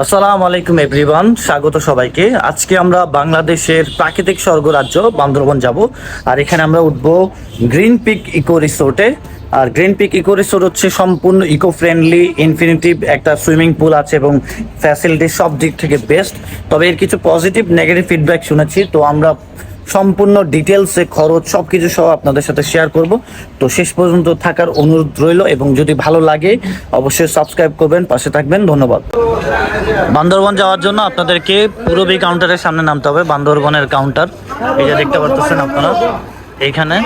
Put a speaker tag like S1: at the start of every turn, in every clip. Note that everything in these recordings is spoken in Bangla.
S1: আসসালামু আলাইকুম এভরিওয়ান স্বাগত সবাইকে। আজকে আমরা বাংলাদেশের প্রাকৃতিক স্বর্গরাজ্য বান্দরবন যাব। আর এখানে আমরা উঠব গ্রিন পিক ইকো রিসোর্টে। আর গ্রিন পিক ইকো রিসোর্ট হচ্ছে সম্পূর্ণ ইকো ফ্রেন্ডলি ইনফিনিটিভ একটা সুইমিং পুল আছে এবং ফ্যাসিলিটি সব দিক থেকে বেস্ট তবে এর কিছু পজিটিভ নেগেটিভ ফিডব্যাক শুনেছি। তো আমরা সম্পূর্ণ ডিটেলসে খরচ সব কিছু সহ আপনাদের সাথে শেয়ার করব। তো শেষ পর্যন্ত থাকার অনুরোধ রইল এবং যদি ভালো লাগে অবশ্যই সাবস্ক্রাইব করবেন পাশে থাকবেন ধন্যবাদ। বান্দরবন যাওয়ার জন্য আপনাদেরকে পুরবী কাউন্টারের সামনে নামতে হবে বান্দরবনের কাউন্টার এই যে দেখতে পারতেছেন আপনারা এইখানে।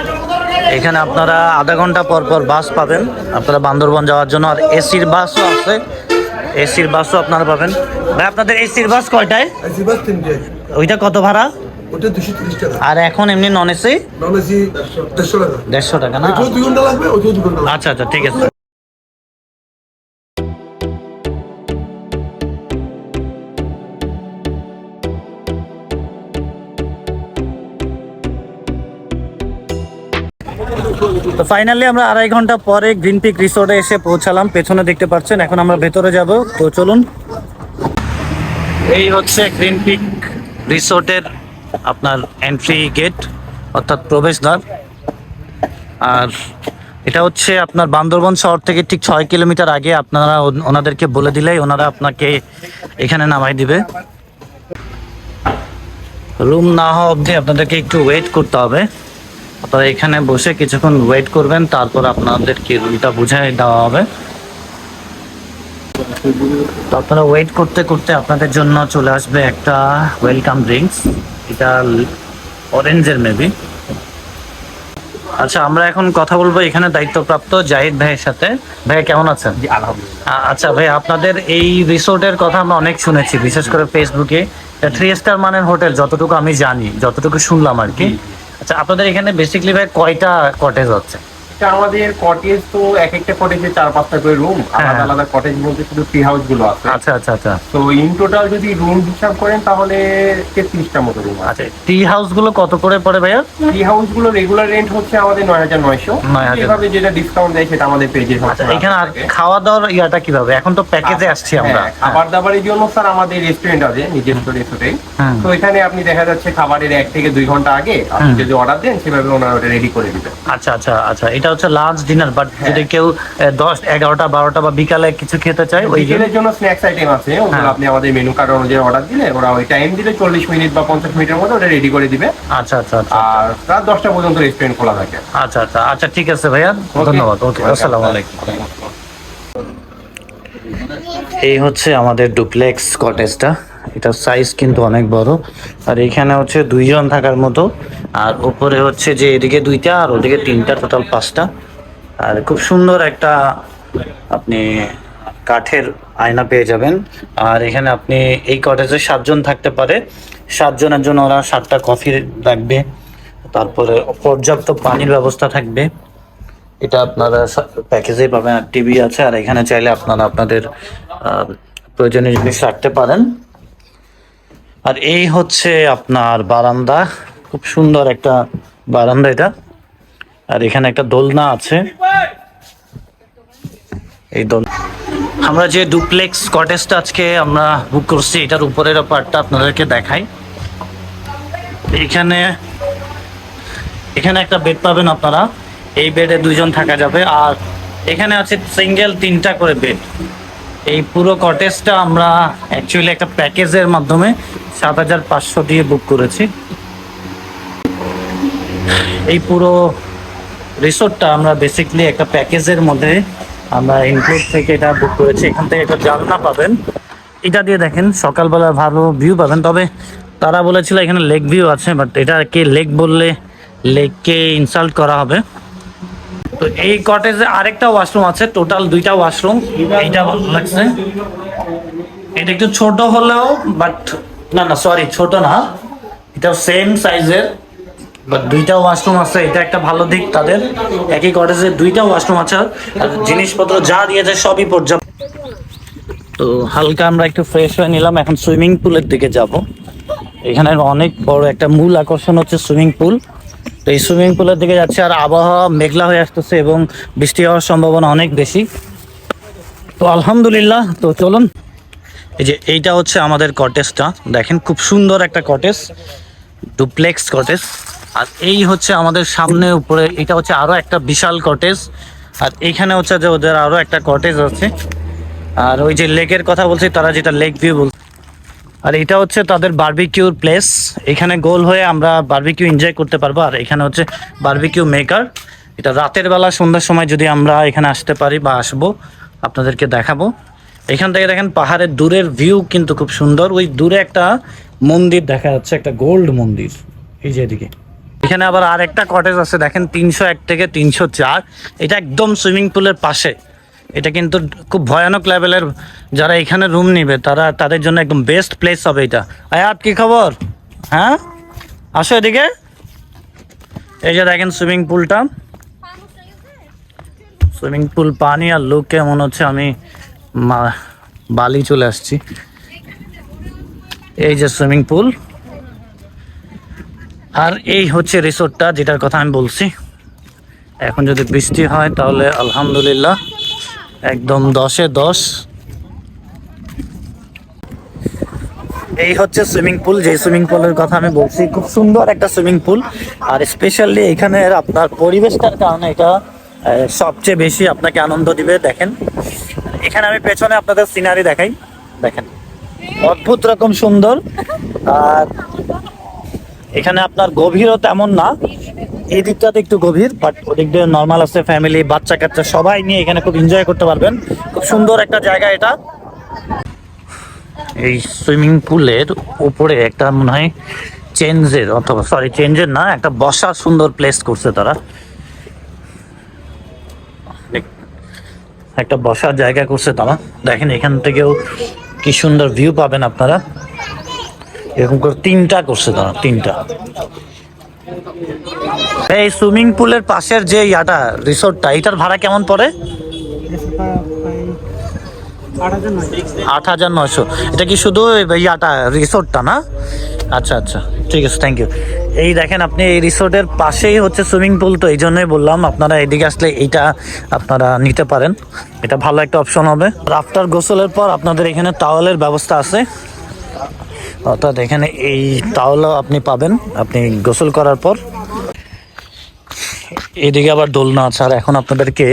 S1: এখানে আপনারা আধা ঘণ্টা পর পর বাস পাবেন। আপনারা বান্দরবন যাওয়ার জন্য আর এসির বাসও আছে। এসির বাসও আপনারা পাবেন। ভাই আপনাদের এসির বাস কয়টায়? ওইটা কত ভাড়া?
S2: ওটা দুশো তিরিশ টাকা।
S1: আর এখন এমনি নন এসি
S2: নন এসি দেড়শো টাকা।
S1: দেড়শো টাকা না?
S2: দুই ঘণ্টা লাগবে ওইটাও দুই ঘণ্টা
S1: আচ্ছা আচ্ছা ঠিক আছে। তো ফাইনালি আমরা আড়াই ঘণ্টা পরে গ্রিন পিক রিসোর্টে এসে পৌঁছালাম। পেছনে দেখতে পাচ্ছেন এখন আমরা ভেতরে যাব। তো চলুন। এই হচ্ছে গ্রিন পিক রিসোর্টের আপনার এন্ট্রি গেট অর্থাৎ প্রবেশদ্বার। আর এটা হচ্ছে আপনার বান্দরবন শহর থেকে ঠিক ছয় কিলোমিটার আগে আপনারা ওনাদেরকে বলে দিলেই ওনারা আপনাকে এখানে নামাই দিবে। রুম না হওয়া অবধি আপনাদেরকে একটু ওয়েট করতে হবে। আপনারা এখানে বসে কিছুক্ষণ ওয়েট করবেন, তারপর আপনাদেরকে রুমটা বুঝাই দেওয়া হবে। তো আপনারা ওয়েট করতে করতে আপনাদের জন্য চলে আসবে একটা ওয়েলকাম ড্রিঙ্কস এটা অরেঞ্জের মেবি আচ্ছা আমরা এখন কথা বলব এখানে দায়িত্বপ্রাপ্ত জাহিদ ভাইয়ের সাথে। ভাই কেমন আছেন? আচ্ছা ভাই আপনাদের এই রিসোর্টের কথা আমরা অনেক শুনেছি বিশেষ করে ফেসবুকে। থ্রি স্টার মানের হোটেল যতটুকু আমি জানি যতটুকু শুনলাম আর কি। আচ্ছা আপনাদের এখানে বেসিক্যালি ভাই কয়টা কটেজ হচ্ছে
S3: এটা আমাদের কটেজ তো এক একটা কটেজে চার পাঁচটা করে রুম আলাদা
S1: হ্যাঁ।
S3: আলাদা কটেজ বলতে শুধু ট্রি হাউসগুলো আছে।
S1: আচ্ছা আচ্ছা আচ্ছা।
S3: তো ইন টোটাল যদি রুম হিসাব করেন তাহলে তেত্রিশটা মতো রুম আছে।
S1: আচ্ছা টি হাউসগুলো কত করে পড়ে ভাইয়া?
S3: ট্রি হাউসগুলো রেগুলার রেন্ট হচ্ছে আমাদের নয় হাজার নয়শো। এভাবে যেটা ডিসকাউন্ট দেয় সেটা আমাদের পেজে
S1: আচ্ছা এখানে আর খাওয়া দাওয়ার ইয়াটা কীভাবে? এখন তো প্যাকেজে আসছি আমরা
S3: হ্যাঁ, খাবার দাবারের জন্য স্যার আমাদের রেস্টুরেন্ট আছে নিজস্ব রেস্টুরেন্ট। তো এখানে আপনি দেখা যাচ্ছে খাবারের এক থেকে দুই ঘণ্টা আগে আপনি যদি অর্ডার দেন সেভাবে ওনারা রেডি করে দিবেন।
S1: আচ্ছা আচ্ছা আচ্ছা এটা হচ্ছে লাঞ্চ ডিনার বাট যদি কেউ দশ এগারোটা বারোটা বা বিকালে কিছু খেতে চায় ওই
S3: বিকেলের জন্য স্ন্যাক্স আইটেম আছে। ওগুলো
S1: হ্যাঁ।
S3: আপনি আমাদের মেনু কার্ড অনুযায়ী অর্ডার দিলে ওরা ওই টাইম দিলে চল্লিশ মিনিট বা পঞ্চাশ মিনিটের মধ্যে ওটা রেডি করে দিবে।
S1: আচ্ছা আচ্ছা আচ্ছা।
S3: আর রাত দশটা পর্যন্ত রেস্টুরেন্ট খোলা থাকে।
S1: আচ্ছা আচ্ছা। আচ্ছা ঠিক আছে ভাইয়া। ধন্যবাদ। ওকে আসসালামু আলাইকুম। এই হচ্ছে আমাদের ডুপ্লেক্স কটেজটা এটার সাইজ কিন্তু অনেক বড়। আর এখানে হচ্ছে দুইজন থাকার মতো। আর উপরে হচ্ছে যে এদিকে দুইটা, আর ওদিকে তিনটা টোটাল পাঁচটা। আর খুব সুন্দর একটা আপনি কাঠের আয়না পেয়ে যাবেন। আর এখানে আপনি এই কটেজে সাতজন থাকতে পারে। সাতজনের জন্য ওরা সাতটা কফি রাখবে। তারপরে পর্যাপ্ত পানির ব্যবস্থা থাকবে। এটা আপনারা প্যাকেজেই পাবেন। আর টিভি আছে। আর এখানে চাইলে আপনারা আপনাদের প্রয়োজনীয় জিনিস রাখতে পারেন। আর এই হচ্ছে আপনার বারান্দা। খুব সুন্দর একটা বারান্দা এটা। আর এখানে একটা দোলনা আছে। এই দোল আমরা যে ডুপ্লেক্স কটেজটা আজকে আমরা বুক করছি, এটার উপরের পার্টটা আপনাদেরকে দেখাই। এখানে এখানে একটা বেড পাবেন আপনারা। এই বেডে দুইজন থাকা যাবে। আর এখানে আছে সিঙ্গেল তিনটা করে বেড এই পুরো কটেজটা আমরা অ্যাকচুয়ালি একটা প্যাকেজের মাধ্যমে সাত হাজার পাঁচশো দিয়ে বুক করেছি। এই পুরো রিসোর্টটা আমরা বেসিকলি একটা প্যাকেজের মধ্যে আমরা ইনক্লুড থেকে এটা বুক করেছি। এখান থেকে একটা জানলা পাবেন। এটা দিয়ে দেখেন, সকালবেলা ভালো ভিউ পাবেন। তবে তারা বলেছিল এখানে লেক ভিউ আছে বাট এটাকে লেক বললে লেককে ইনসাল্ট করা হবে। তো এই কটেজে আরেকটা ওয়াশরুম আছে টোটাল দুইটা ওয়াশরুম এইটা ভালো লাগছে। এটা একটু ছোট হলেও বাট না না সরি ছোট না। এটা সেম সাইজের বাট দুইটা ওয়াশরুম আছে, এটা একটা ভালো দিক তাদের। একই কটেজে দুইটা ওয়াশরুম আছে, আর জিনিসপত্র যা দিয়েছে সবই পর্যাপ্ত। তো হালকা আমরা একটু ফ্রেশ হয়ে নিলাম, এখন সুইমিং পুলের দিকে যাব। এখানে অনেক বড় একটা মূল আকর্ষণ হচ্ছে সুইমিং পুল তো এই সুইমিং পুলের দিকে যাচ্ছে, আর আবহাওয়া মেঘলা হয়ে আসতেছে এবং বৃষ্টি হওয়ার সম্ভাবনা অনেক বেশি। তো আলহামদুলিল্লাহ, তো চলুন। এই যে এইটা হচ্ছে আমাদের কটেজটা দেখেন, খুব সুন্দর একটা কটেজ ডুপ্লেক্স কটেজ আর এই হচ্ছে আমাদের সামনে উপরে, এটা হচ্ছে আরও একটা বিশাল কটেজ আর এইখানে হচ্ছে যে ওদের আরও একটা কটেজ আছে। আর ওই যে লেকের কথা বলছি, তারা যেটা লেক ভিউ বল আর এটা হচ্ছে তাদের বার্বিকিউর প্লেস এখানে গোল হয়ে আমরা বার্বিকিউ এনজয় করতে পারব। আর এখানে হচ্ছে বার্বিকিউ মেকার এটা রাতের বেলা, সন্ধ্যার সময় যদি আমরা এখানে আসতে পারি বা আসব, আপনাদেরকে দেখাবো। এখান থেকে দেখেন পাহাড়ের দূরের ভিউ কিন্তু খুব সুন্দর। ওই দূরে একটা মন্দির দেখা যাচ্ছে একটা গোল্ড মন্দির। এই যে এদিকে। এখানে আবার আর একটা কটেজ আছে দেখেন তিনশো এক থেকে তিনশো চার। এটা একদম সুইমিং পুলের পাশে। এটা কিন্তু খুব ভয়ানক লেভেলের যারা এখানে রুম নিবে তারা তাদের জন্য একদম বেস্ট প্লেস হবে এটা। আয়াত কি খবর? হ্যাঁ? আসো এদিকে। এই যে দেখেন সুইমিং পুলটা সুইমিং পুল পানি আর লোককে মনে হচ্ছে আমি বালি চলে আসছি। এই যে সুইমিং পুল। আর এই হচ্ছে রিসোর্টটা, যেটার কথা আমি বলছি। এখন যদি বৃষ্টি হয়, তাহলে আলহামদুলিল্লাহ, একদম দশে দশ। এই হচ্ছে সুইমিং পুল, যে সুইমিং পুলের কথা আমি বলছি, খুব সুন্দর একটা সুইমিং পুল। আর স্পেশালি এখানে আপনার পরিবেশটার কারণে এটা সবচেয়ে বেশি আপনাকে আনন্দ দিবে, দেখেন। এখানে আমি পেছনে আপনাদের সিনারি দেখাই। দেখেন। অদ্ভুত রকম সুন্দর। আর এখানে আপনার গভীরও তেমন না। এই দিকটাতে একটু গভীর বাট ওদিক দিয়ে নর্মাল আছে ফ্যামিলি বাচ্চা কাচ্চা সবাই নিয়ে এখানে খুব এনজয় করতে পারবেন। খুব সুন্দর একটা জায়গা এটা। এই সুইমিং পুলের উপরে একটা মনে হয় চেঞ্জের অথবা সরি চেঞ্জের না, একটা বসার সুন্দর প্লেস করছে তারা। একটা বসার জায়গা করছে তারা। দেখেন এখান থেকেও কি সুন্দর ভিউ পাবেন আপনারা। এরকম করে তিনটা করছে তারা, তিনটা। এই সুইমিং পুলের পাশের যে ইয়াটা রিসোর্টটা এটার ভাড়া কেমন পড়ে? আট হাজার নয়শো। এটা কি শুধু ইয়াটা, রিসোর্টটা না? আচ্ছা আচ্ছা। ঠিক আছে থ্যাংক ইউ এই দেখেন আপনি এই রিসোর্টের পাশেই হচ্ছে সুইমিং পুল, তো এই জন্যই বললাম, আপনারা এদিকে আসলে এইটা আপনারা নিতে পারেন। এটা ভালো একটা অপশন হবে। আফটার গোসলের পর আপনাদের এখানে টাওয়ালের ব্যবস্থা আছে। অর্থাৎ এখানে এই তাওয়ালও আপনি পাবেন, আপনি গোসল করার পর। এদিকে আবার দোলনা আছে, আর এখন আপনাদেরকে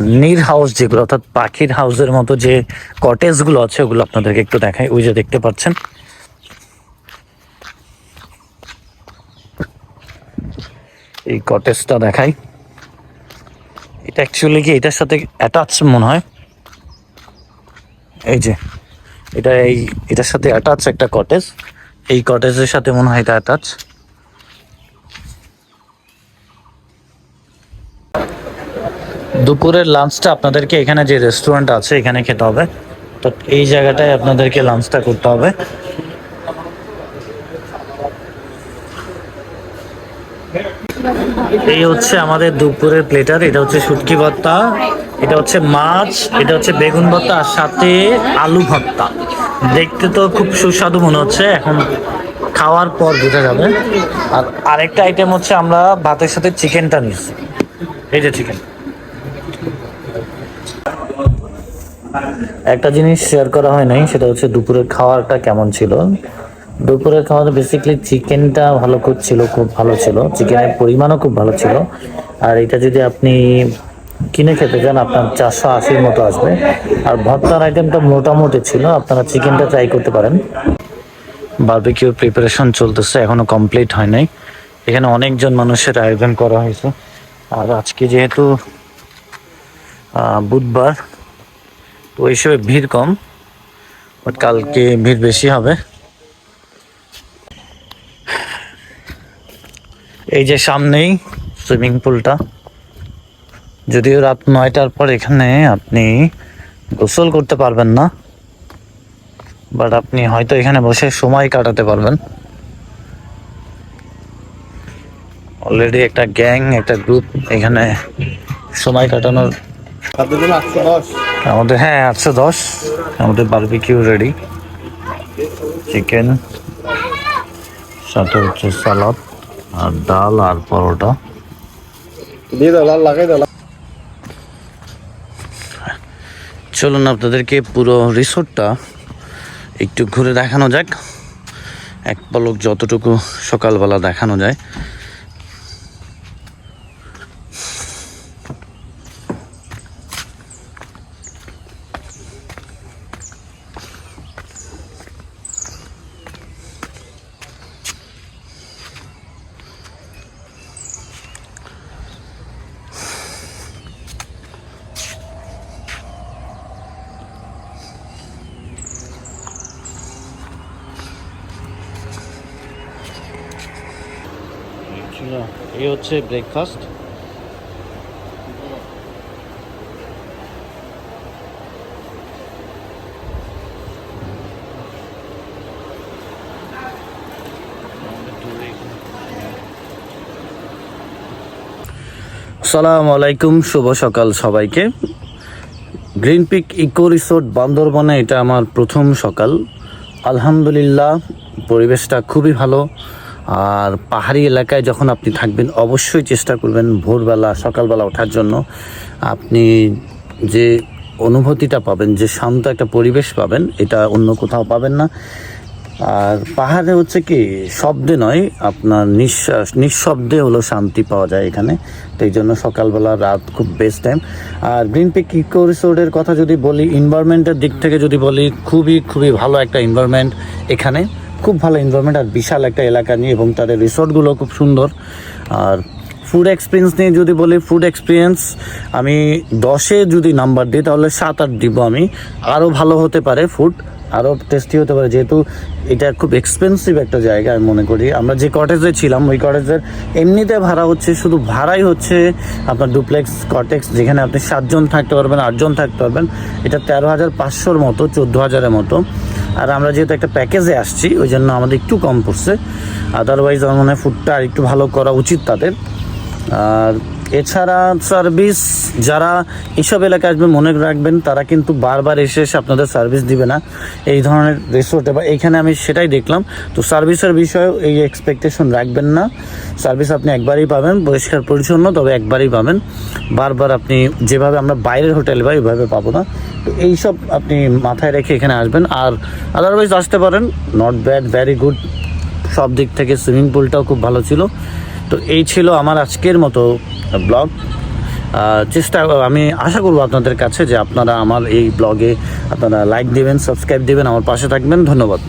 S1: নীর হাউস যেগুলো, অর্থাৎ পাখির হাউসের মতো যে কটেজগুলো আছে, ওগুলো আপনাদেরকে একটু দেখাই। ওই যে দেখতে পাচ্ছেন। এই কটেজটা দেখাই। এটা অ্যাকচুয়ালি কি, এটার সাথে অ্যাটাচ মনে হয়? এই যে, এটা এই, এটার সাথে অ্যাটাচ একটা কটেজ। এই কটেজের সাথে মনে হয় এটা অ্যাটাচ দুপুরের লাঞ্চটা আপনাদেরকে এখানে যে রেস্টুরেন্ট আছে, এখানে খেতে হবে। তো এই জায়গাটায় আপনাদেরকে লাঞ্চটা করতে হবে। এই হচ্ছে আমাদের দুপুরের প্লেটার এটা হচ্ছে শুটকি ভর্তা, এটা হচ্ছে মাছ, এটা হচ্ছে বেগুন ভর্তা, আর সাথে আলু ভর্তা। দেখতে তো খুব সুস্বাদু মনে হচ্ছে, এখন খাওয়ার পর বোঝা যাবে। আর আরেকটা আইটেম হচ্ছে আমরা ভাতের সাথে চিকেনটা নিয়েছি। এই যে চিকেন একটা জিনিস শেয়ার করা হয় নাই, সেটা হচ্ছে দুপুরের খাওয়াটা কেমন ছিল? দুপুরের খাওয়াটা বেসিক্যালি চিকেনটা ভালো ছিল, খুব ভালো ছিল। চিকেনের পরিমাণও খুব ভালো ছিল। আর এটা যদি আপনি কিনে খেতে চান, আপনার চারশো আশির মতো আসবে। আর ভর্তার আইটেমটা মোটামুটি ছিল, আপনারা চিকেনটা ট্রাই করতে পারেন। বারবিকিউর প্রিপারেশন চলতেছে, এখনও কমপ্লিট হয় নাই। এখানে অনেকজন মানুষের আয়োজন করা হয়েছে। আর আজকে যেহেতু বুধবার। তো ওই হিসেবে ভিড় কম বাট কালকে ভিড় বেশি হবে। এই যে সামনেই সুইমিং পুলটা, যদিও রাত নয়টার পর এখানে আপনি গোসল করতে পারবেন না বাট আপনি হয়তো এখানে বসে সময় কাটাতে পারবেন। অলরেডি একটা গ্যাং, একটা গ্রুপ এখানে সময় কাটানোর আমাদের হ্যাঁ আটশো দশ। আমাদের বারবিকিউ রেডি চিকেন সাথে হচ্ছে সালাদ আর ডাল আর পরোটা। চলুন আপনাদেরকে পুরো রিসোর্টটা একটু ঘুরে দেখানো যাক। এক পলক যতটুকু সকালবেলা দেখানো যায়। এই হচ্ছে ব্রেকফাস্ট সালামু আলাইকুম, শুভ সকাল সবাইকে। গ্রিন পিক ইকো রিসোর্ট বান্দরবনে এটা আমার প্রথম সকাল। আলহামদুলিল্লাহ, পরিবেশটা খুবই ভালো। আর পাহাড়ি এলাকায় যখন আপনি থাকবেন, অবশ্যই চেষ্টা করবেন ভোরবেলা, সকালবেলা ওঠার জন্য। আপনি যে অনুভূতিটা পাবেন, যে শান্ত একটা পরিবেশ পাবেন, এটা অন্য কোথাও পাবেন না। আর পাহাড়ে হচ্ছে কি, শব্দে নয়, আপনার নিঃশ্বাস, নিঃশব্দে হলো শান্তি পাওয়া যায় এখানে। তো এই জন্য সকালবেলা, রাত খুব বেস্ট টাইম আর গ্রিন পিক ইকো রিসোর্টের কথা যদি বলি এনভায়রনমেন্টের দিক থেকে যদি বলি, খুবই খুবই ভালো একটা এনভায়রনমেন্ট এখানে। খুব ভালো এনভায়রনমেন্ট আর বিশাল একটা এলাকা নিয়ে এবং তাদের রিসোর্টগুলো খুব সুন্দর। আর ফুড এক্সপিরিয়েন্স নিয়ে যদি বলি ফুড এক্সপিরিয়েন্স আমি দশে যদি নাম্বার দিই, তাহলে সাত আট দিব আমি। আরও ভালো হতে পারে ফুড আরও টেস্টি হতে পারে। যেহেতু এটা খুব এক্সপেন্সিভ একটা জায়গা আমি মনে করি। আমরা যে কটেজে ছিলাম, ওই কটেজের এমনিতে ভাড়া হচ্ছে, শুধু ভাড়াই হচ্ছে আপনার ডুপ্লেক্স কটেক্স যেখানে আপনি সাতজন থাকতে পারবেন, আটজন থাকতে পারবেন। এটা তেরো হাজার পাঁচশোর মতো, চোদ্দ হাজারের মতো। আর আমরা যেহেতু একটা প্যাকেজে আসছি ওই জন্য আমাদের একটু কম পড়ছে। আদারওয়াইজ আমার মনে হয় ফুডটা আর একটু ভালো করা উচিত তাদের। আর এছাড়া সার্ভিস যারা এইসব এলাকায় আসবে মনে রাখবেন তারা কিন্তু বারবার এসে এসে আপনাদের সার্ভিস দিবে না। এই ধরনের রিসোর্টে বা এইখানে আমি সেটাই দেখলাম। তো সার্ভিসের বিষয়েও এই এক্সপেকটেশন রাখবেন না। সার্ভিস আপনি একবারই পাবেন, পরিষ্কার পরিচ্ছন্ন, তবে একবারই পাবেন। বারবার আপনি যেভাবে আমরা বাইরের হোটেল বা ওইভাবে পাবো না। তো এইসব আপনি মাথায় রেখে এখানে আসবেন। আর আদারওয়াইজ আসতে পারেন নট ব্যাড ভ্যারি গুড সব দিক থেকে সুইমিং পুলটাও খুব ভালো ছিল। তো এই ছিল আমার আজকের মতো ব্লগ। চেষ্টা, আমি আশা করব আপনাদের কাছে যে আপনারা আমার এই ব্লগে আপনারা লাইক দেবেন সাবস্ক্রাইব দেবেন, আমার পাশে থাকবেন। ধন্যবাদ।